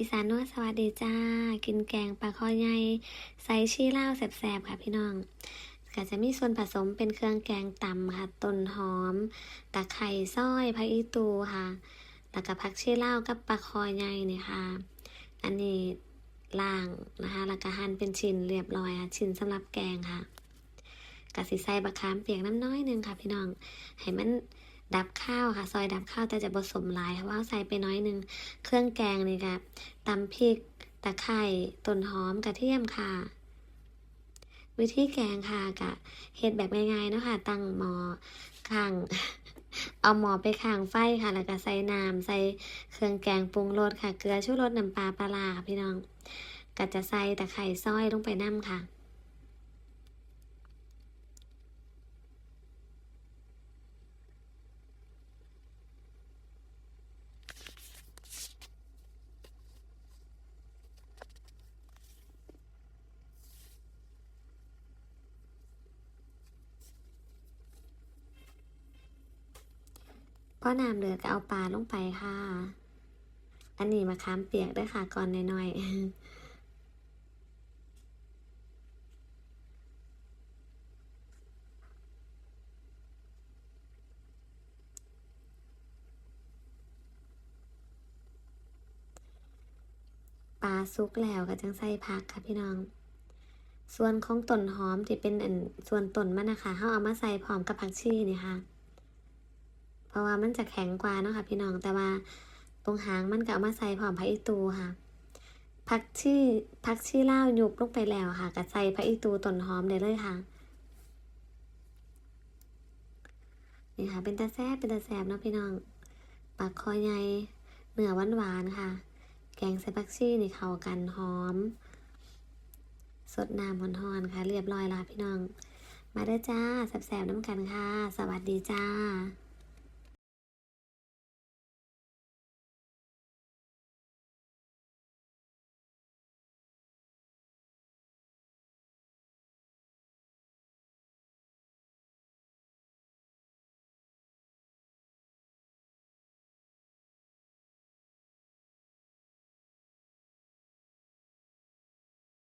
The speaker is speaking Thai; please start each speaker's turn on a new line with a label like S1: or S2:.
S1: อีสานนวดสวัสดีจ้า กินแกงปลาคอใหญ่ใส่ชีล่าแสบๆค่ะพี่น้องก็จะมีส่วนผสมเป็นเครื่องแกงตำค่ะต้นหอม ตะไคร้ซอยผักอีตูค่ะ แล้วก็ผักชีล่ากับปลาคอใหญ่เนี่ยค่ะ อันนี้ล่างนะคะแล้วก็หั่นเป็นชิ้นเรียบร้อยค่ะชิ้นสำหรับแกงค่ะกะสิใส่บะขามเปียกน้ำน้อยนึงค่ะ พี่น้องให้มัน ดับข้าวค่ะ ซอยดับข้าวแต่จะผสมหลายค่ะว่าใส่ไปน้อยหนึง เครื่องแกงนี่ค่ะตำพริก ตะไคร้ต้นหอมกระเทียมค่ะ วิธีแกงค่ะกะเฮ็ดแบบง่ายๆเนาะค่ะ ตั้งหม้อข้างเอาหม้อไปข้างไฟค่ะ แล้วก็ใส่น้ำใส่เครื่องแกงปรุงรสค่ะ เกลือชูรสน้ำปลาปลาร้าค่ะพี่น้อง ก็จะใส่ตะไคร้ซอยลงไปน้ำค่ะ อน้ำเดือดก็เอาปลาลงไปค่ะ อันนี้มะขามเปียกด้วยค่ะก่อนหน่อยปลาสุกแล้วก็จังใส่ผักค่ะพี่น้อง ส่วนของต้นหอมที่เป็นอันส่วนต้นมันนะคะเขาเอามาใส่พร้อมกับผักชีนี่ค่ะ เพราะว่ามันจะแข็งกว่าเนาะค่ะ พี่น้องแต่ว่าตรงหางมันก็เอามาใส่พร้อมผักอีตูค่ะผักชีผักชีลายุบลงไปแล้วค่ะก็ใส่ผักอีตูต้นหอมได้เลยค่ะนี่ค่ะ เป็นตาแซ่บเป็นตาแซบเนาะพี่น้องปากคอใหญ่เนื้อหวานหวานๆค่ะ แกงใส่ผักชีนี่เข้ากันหอม สดน้ำหอนๆค่ะ เรียบร้อยแล้วค่ะพี่น้อง มาเด้อจ้าแซ่บๆน้ำกันค่ะ สวัสดีจ้า